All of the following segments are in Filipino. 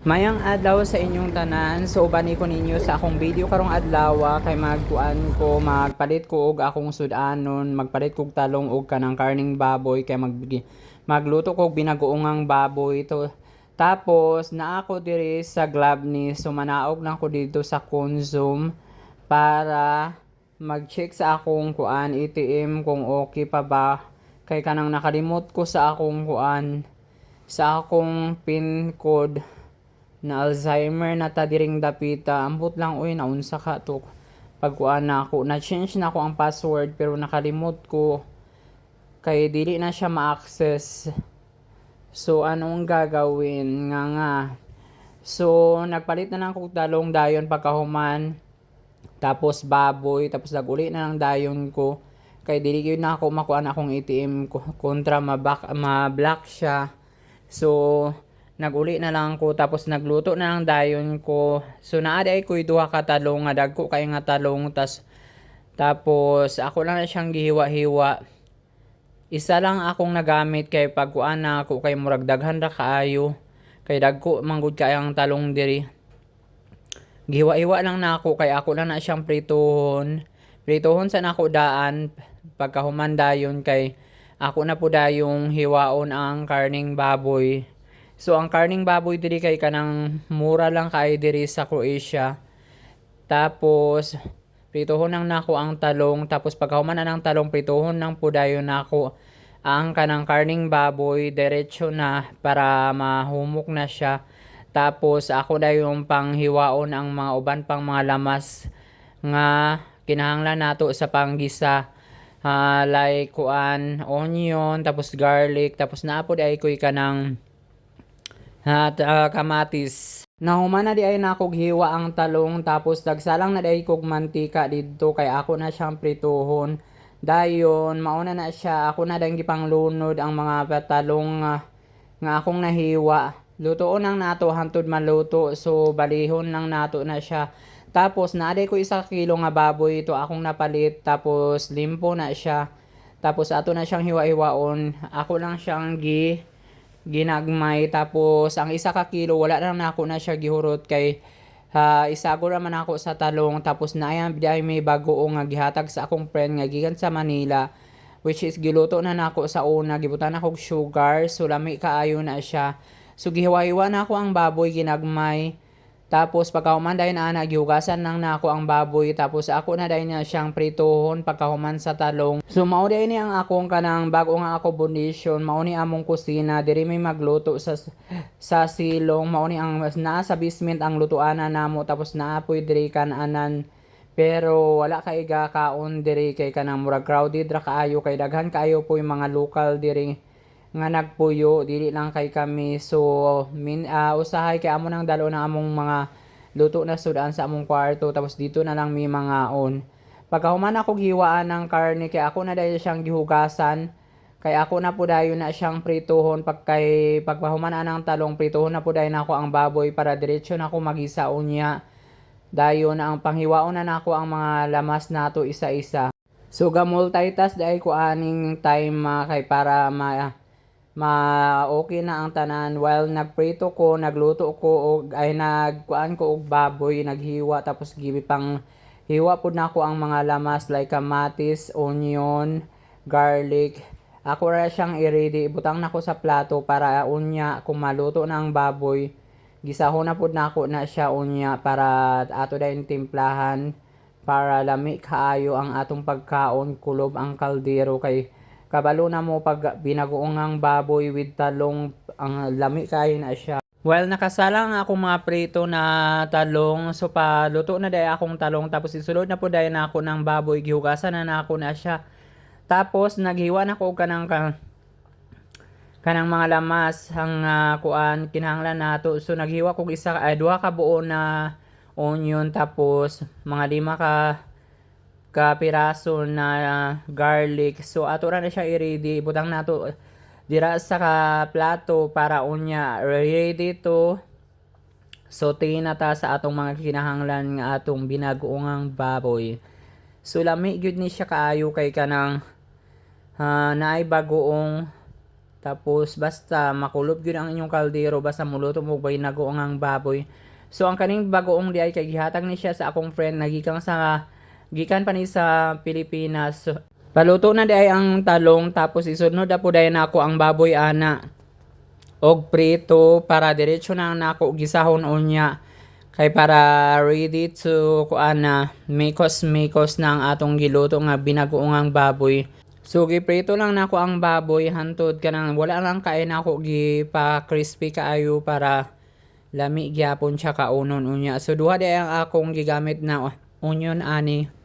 Mayang adlaw sa inyong tanan. So bani ko ninyo sa akong video karong adlaw ah, kay magkuan ko magpalit ko og akong sudanon, magpalit kog talong og kanang karning baboy kay mag magluto kog binagoongang baboy to. Tapos naa ako diri sa Glabni so manaog lang ko dito sa Consum para mag-check sa akong kuan ATM kung okay pa ba kay kanang nakalimot ko sa akong kuan sa akong pin code na Alzheimer na ta diring dapita. Ambot lang uy naunsa ka to pagkuan na ako. Na change na ako ang password pero nakalimot ko. Kay dili na siya ma-access. So anong gagawin? Nga nga. So nagpalit na lang kog talong dayon pagkahuman. Tapos baboy. Tapos naguli na lang dayon ko. Kay dili gyud na ako makuha na akong ATM ko. Kontra ma-block siya. So naguli na lang ko tapos nagluto na lang dayon ko. So naa ay ko duha ka talong nga dagko kay nga talong tas tapos ako lang na siyang gihiwa-hiwa. Isa lang akong nagamit kay pagkuan na ako kay murag daghan ra kaayo kay dagko manggod kay ang talong diri. Gihiwa-hiwa lang na ako kay ako lang na siyang prituhon prituhon sa nako daan pagkahuman dayon kay ako na po dayong hiwaon ang karning baboy So ang karning baboy diri kay kanang mura lang kay diri sa Croatia. Tapos pritohon nang nako ang talong tapos pagkahuman na ng talong pritohon nang pudayon nako ang kanang karning baboy diretso na para mahumok na siya. Tapos ako na yung panghiwaon ang mga uban pang mga lamas nga kinahanglan nato sa panggisa Ah, like kuan onion tapos garlic tapos naapod ay koy kanang at ah, kamatis. Nahuman na di ay nakog hiwa ang talong tapos dagsalang na di kog mantika didto kay ako na siyang prituhon. Dayon mauna na siya ako na dang gipanglunod ang mga patalong nga, nga akong nahiwa. Lutoon lang nato hantod maluto so balihon lang nato na siya. Tapos naaday ko isa kilo nga baboy ito akong napalit tapos limpo na siya. Tapos ato na siyang hiwa-hiwaon. Ako lang siyang gi ginagmay. Tapos ang isa ka kilo wala na ako na siya gihurot kay ha isago raman ako sa talong. Tapos naayan biday may bago nga gihatag sa akong friend nga gikan sa Manila which is giluto na nako sa una gibutan ako sugar so lami kaayo na siya. So gihiwa-hiwa na ako ang baboy ginagmay tapos pagkahuman dahil na ana gihugasan nang nako ang baboy. Tapos ako na dahil niya siyang pritohon pagkahuman sa talong. So mao dahil ni ang akong kanang bago nga ako bundisyon mao ni among kusina. Diri may magluto sa sa silong. Mao ni ang naa sa basement ang lutuana namo. Tapos naapoy diri kananan. Pero wala kay gakaon diri kay kanang murag crowded ra kaayo. Kay daghan kaayo po yung mga local diri nga nagpuyo dili lang kay kami. So min ah, usahay kay amo nang dalo na among mga luto na sudan sa among kwarto. Tapos dito na lang may mga on. Pagkahuman ako giwaan ng karne kay ako na dahil siyang gihugasan kay ako na po dayon na siyang prituhon pag kay pagpahuman ng talong prituhon na po dayon ako ang baboy para diretso na ako magisa unya. Dayon na ang panghiwaon na nako ang mga lamas nato isa-isa. So ga multitask dahil ko aning time ah, kay para ma ma okay na ang tanan. While nagprito ko nagluto ko og ay nagkuan ko og baboy naghiwa tapos gibi pang hiwa pud nako ang mga lamas like kamatis onion garlic. Ako ra siyang i-ready. Ibutang nako sa plato para unya kung maluto na ang baboy gisahon na pud nako na siya unya para ato dayon timplahan para lami kaayo ang atong pagkaon kulob ang kaldero kay kabalo na mo pag binagoongang baboy with talong ang lami kayo na siya Well, nakasalang ako mga prito na talong. So, paluto na dahil akong talong. Tapos, isulod na po dahil na ako ng baboy. Gihugasan na na ako na siya. Tapos, naghiwa na ko kanang ka, kanang mga lamas ang ah, kuan kinahanglan nato. So, naghiwa ko isa ay duha ka buo na onion tapos mga lima ka ka na garlic. So ato ra na siya i-ready. Butang nato dira sa ka plato para unya ready to saute na ta sa atong mga kinahanglan nga atong binagoongang baboy. So lami gyud ni siya kaayo kay kanang uh, naay bagoong Tapos basta makulob gyud ang inyong kaldero basta muluto mo bay nagoong ang baboy. So ang kaning bagoong di ay kay gihatag ni siya sa akong friend nagikang sa gikan pa ni sa Pilipinas. Paluto na di ay ang talong tapos isunod na po dayon ako ang baboy ana. Og prito para diretso na nako gisahon unya. Kay para ready to kuana mikos mikos na ang atong giluto nga binagoong baboy. So giprito lang nako ang baboy hantod kanang wala lang kay nako gi pa crispy kaayo para lami gyapon siya kaunon unya. So duha di ang akong gigamit na onion ani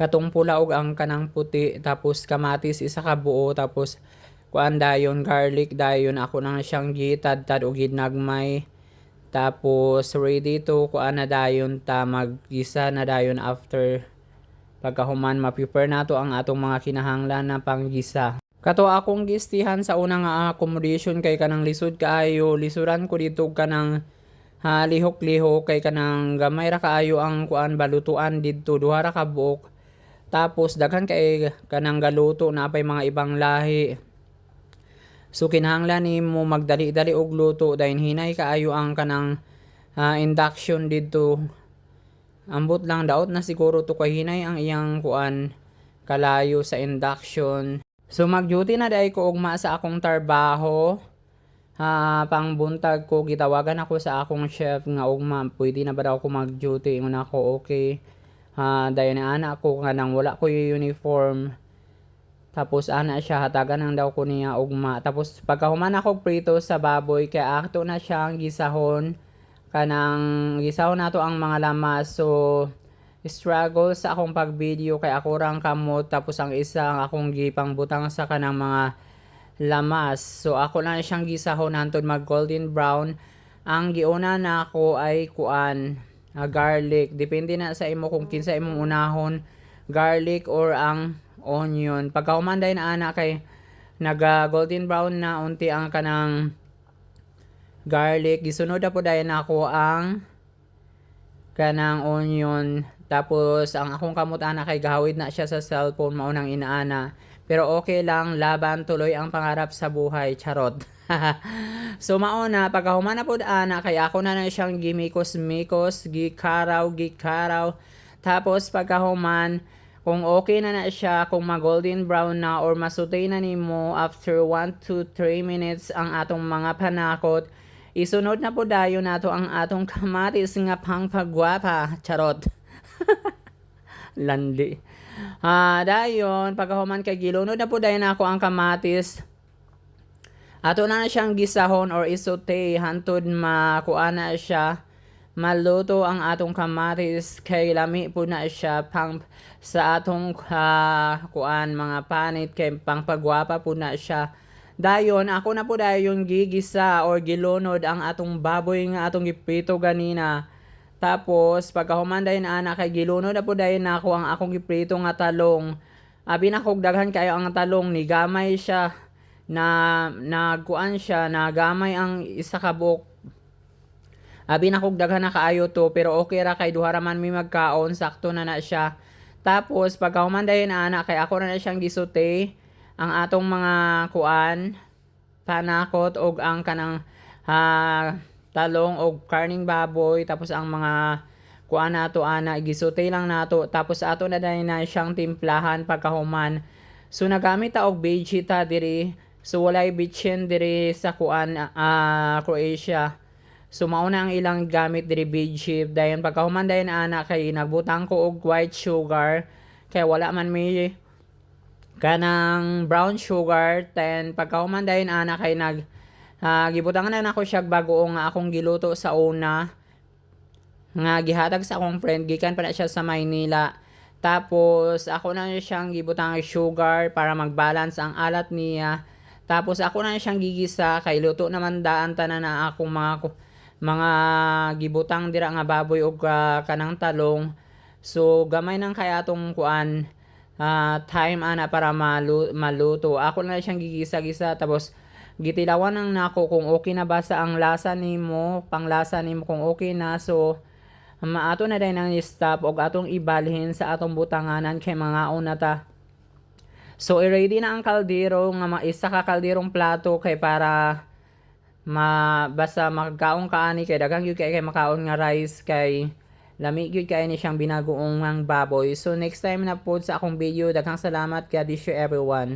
katong pula og ang kanang puti tapos kamatis isa ka buo tapos kuan dayon garlic dayon ako nang siyang gitad-tad og ginagmay. Tapos ready to kuan na dayon ta maggisa na dayon after pagkahuman ma-prepare nato ang atong mga kinahanglan na panggisa. Kato akong gistihan sa unang nga accommodation kay kanang lisod kaayo lisuran ko dito kanang ha lihok-lihok kay kanang gamay ra kaayo ang kuan balutuan didto duha ra ka buok tapos daghan kay kanang galuto na pay mga ibang lahi So kinahanglan nimo magdali-dali og luto dahil hinay kaayo ang kanang ah, induction didto. Ambot lang daot na siguro to kay hinay ang iyang kuan kalayo sa induction. So mag-duty na dai ko ugma sa akong trabaho. Ha, pang buntag ko gitawagan ako sa akong chef nga ugma pwede na ba daw ako mag-duty ingon ako okay. Ha, dayon na ana ko nga nang wala ko yung uniform. Tapos ana siya hatagan ang daw ko niya ugma. Tapos pagkahuman ako prito sa baboy kay akto na siyang gisahon kanang gisahon nato ang mga lamas. So struggle sa akong pag-video kay ako rang kamot tapos ang isa ang akong gipang butang sa kanang mga lamas. So ako na siyang gisahon hantod mag golden brown. Ang giuna na ako ay kuan ah, garlic. Depende na sa imo kung kinsa imong unahon garlic or ang onion. Pagka humanday na ana kay naga golden brown na unti ang kanang garlic. Gisunod na po dayon ako ang kanang onion. Tapos ang akong kamot ana kay gahawid na siya sa cellphone maunang inaana. Pero okay lang, laban tuloy ang pangarap sa buhay, charot. so mauna, pagkahuman na po ana, kay ako na na siyang gimikos-mikos, gikaraw, gikaraw. Tapos pagkahuman, kung okay na na siya, kung ma-golden brown na or masutay na nimo after 1 to 3 minutes ang atong mga panakot, isunod na po dayo nato ang atong kamatis nga pangpagwapa. Charot. Landi. Ah, dayon pagkahuman kay gilunod na po dayon ako ang kamatis. Ato na na siyang gisahon or isote hantod makuha na siya. Maluto ang atong kamatis kay lami po na siya pang sa atong ah, kuan mga panit kay pang pagwapa po na siya. Dayon ako na po dayon gigisa or gilunod ang atong baboy nga atong giprito ganina. Tapos pagkahuman dayon ana kay gilunod na po dayon nako ang akong giprito nga talong. Abi na daghan kayo ang talong ni gamay siya na nagkuan siya na gamay ang isa ka buok Abi na daghan na kaayo to pero okay ra kay duha man mi magkaon sakto na na siya. Tapos pagka humanday na ana kay ako na na siyang gisute ang atong mga kuan panakot og ang kanang ha, talong og karning baboy tapos ang mga kuan nato ana gisute lang nato tapos ato na dahil na siyang timplahan pagkahuman. So nagamit ta og vegeta diri so walay bitchin diri sa kuan ah, Croatia. So mauna ang ilang gamit diri chip dayon pagkahuman dayon ana kay nagbutang ko og white sugar kay wala man may kanang brown sugar then pagkahuman dayon ana kay nag ah, gibutangan na nako siya bago nga akong giluto sa una nga gihatag sa akong friend gikan pa na siya sa Maynila tapos ako na siyang gibutang sugar para mag-balance ang alat niya tapos ako na siyang gigisa kay luto naman daan tanan na akong mga mga gibutang dira nga baboy og ah, kanang talong. So gamay nang kaya atong kuan ah, time ana para malu- maluto. Ako na siyang gigisa-gisa tapos gitilawan nang nako kung okay na ba sa ang lasa nimo, panglasa nimo kung okay na. So maato na din ang stop og atong ibalhin sa atong butanganan kay mga una ta So i-ready na ang kaldero nga mga isa ka kalderong plato kay para ma basta makakaon ka ani kay daghang gyud kay kay makaon nga rice kay lami gyud kay ni siyang binagoong ang baboy. So next time na pod sa akong video daghang salamat God bless everyone.